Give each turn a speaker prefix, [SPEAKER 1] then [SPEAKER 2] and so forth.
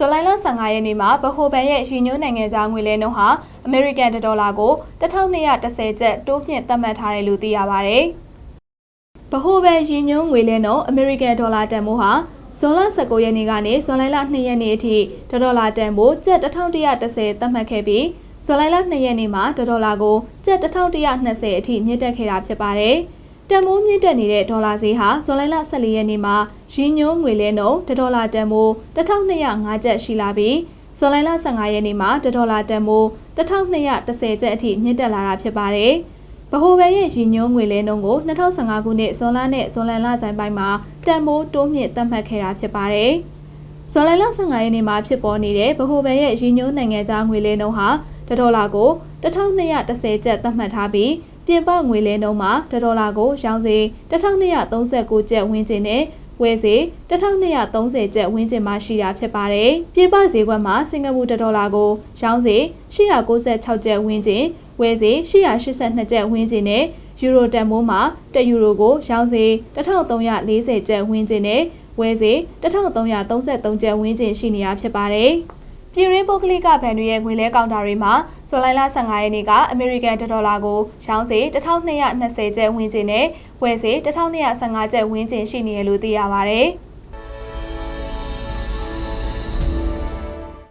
[SPEAKER 1] ဇူလိုင်လ15ရက်နေ့မှာဗဟိုဘဏ်ရဲ့ရည်ညွှန်းနိုင်ငံခြားငွေလဲနှုန်းဟာအမေရိကန်ဒေါ်လာကို1210ကျပ်တိုးမြင့်သတ်မှတ်ထားတယ်လို့သိရပါဗျ။ဗဟိုဘဏ်ရည်ညွှန်းငွေလဲနှုန်းအမေရိကန်ဒေါ်လာတန်ဖိုးဟာဇွန်လ19ရက်နေ့ကနေဇွန်လ2ရက်နေ့အထိဒေါ်လာတန်ဖိုးကျပ်1110သတ်မှတ်ခဲ့ပြီးဇွန်လ2ရက်နေ့မှာဒေါ်လာကိုကျပ်1120အထိမြင့်တက်ခဲ့တာဖြစ်ပါတယ်။ တန်မိုးမြင့်တက်နေတဲ့ဒေါ်လာဈေးဟာဇွန်လ14ရက်နေ့မှာရင်းညွှန်းငွေလဲနှုန်းဒေါ်လာတန်မိုး1205ကျပ်ရှိလာပြီးဇွန်လ15ရက်နေ့မှာဒေါ်လာတန်မိုး1210ကျပ်အထိမြင့်တက်လာတာဖြစ်ပါတယ်။ဗဟိုဘဏ်ရဲ့ရည်ညွှန်းငွေလဲနှုန်းကို2015ခုနှစ်ဇွန်လနဲ့ဇွန်လလဆိုင်ပိုင်းမှာတန်မိုးတိုးမြင့်သတ်မှတ်ခဲ့တာဖြစ်ပါတယ်။ဇွန်လလ15ရက်နေ့မှာဖြစ်ပေါ်နေတဲ့ဗဟိုဘဏ်ရဲ့ရည်ညွှန်းနိုင်ငံခြားငွေလဲနှုန်းဟာဒေါ်လာကို1210ကျပ်သတ်မှတ်ထားပြီး ပြင်ပငွေလဲနှုန်းမှာဒေါ်လာကိုရောင်းစေ1239ကျပ်ဝန်းကျင်နဲ့ဝယ်စေ1230ကျပ်ဝန်းကျင်မှာရှိတာဖြစ်ပါတယ်။ပြည်ပဈေးကွက်မှာစင်ကာပူဒေါ်လာကိုရောင်းစေ896ကျပ်ဝန်းကျင်ဝယ်စေ882ကျပ်ဝန်းကျင်နဲ့ယူရိုတန်မိုးမှာ1ယူရိုကိုရောင်းစေ1340ကျပ်ဝန်းကျင်နဲ့ဝယ်စေ1333ကျပ်ဝန်းကျင်ရှိနေတာဖြစ်ပါတယ်။ ပြည်ရင်းပုဂ္ဂလိကဘဏ်တွေရဲ့ငွေလဲကောင်တာတွေမှာဇူလိုင်လ15ရက်နေ့ကအမေရိကန်ဒေါ်လာကိုရောင်းစေ1220ကျပ်ဝန်းကျင်နဲ့ဝယ်စေ1215ကျပ်ဝန်းကျင်ရှိနေတယ်လို့သိရပါဗျ။